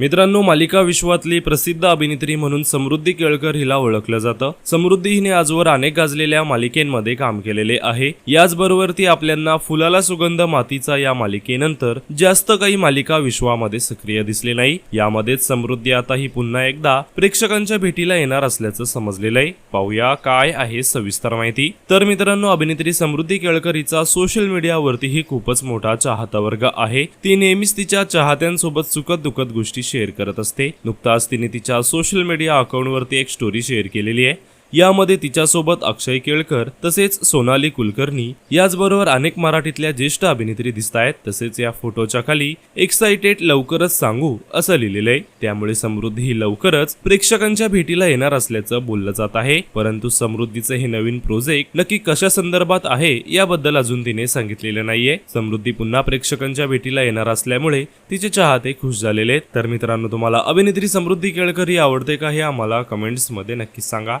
मित्रांनो मालिका विश्वातली प्रसिद्ध अभिनेत्री म्हणून समृद्धी केळकर हिला ओळखलं जातं. समृद्धी हिने आजवर अनेक गाजलेल्या मालिकेमध्ये काम केलेले आहे. याचबरोबर ती आपल्यांना फुलाला सुगंध मातीचा या मालिकेनंतर जास्त काही मालिका विश्वामध्ये सक्रिय दिसले नाही. यामध्येच समृद्धी आता ही पुन्हा एकदा प्रेक्षकांच्या भेटीला येणार असल्याचं समजलेलं आहे. पाहूया काय आहे सविस्तर माहिती. तर मित्रांनो अभिनेत्री समृद्धी केळकर हिचा सोशल मीडियावरतीही खूपच मोठा चाहता वर्ग आहे. ती नेहमीच तिच्या चाहत्यांसोबत सुखद दुखद गोष्टी शेअर करत असते. नुकताच तिने तिच्या सोशल मीडिया अकाउंटवरती एक स्टोरी शेअर केलेली आहे. यामध्ये तिच्यासोबत अक्षय केळकर तसेच सोनाली कुलकर्णी याचबरोबर अनेक मराठीतल्या ज्येष्ठ अभिनेत्री दिसत आहेत तसेच या फोटोच्या खाली एक्साइटेड लवकरच सांगू असं लिहिलेलं आहे त्यामुळे समृद्धी ही लवकरच प्रेक्षकांच्या भेटीला येणार असल्याचं बोललं जात आहे. परंतु समृद्धीचे हे नवीन प्रोजेक्ट नक्की कशा संदर्भात आहे याबद्दल अजून तिने सांगितलेलं नाहीये. समृद्धी पुन्हा प्रेक्षकांच्या भेटीला येणार असल्यामुळे तिचे चाहते खुश झालेले आहेत. तर मित्रांनो तुम्हाला अभिनेत्री समृद्धी केळकर ही आवडते का हे आम्हाला कमेंट्समध्ये नक्कीच सांगा.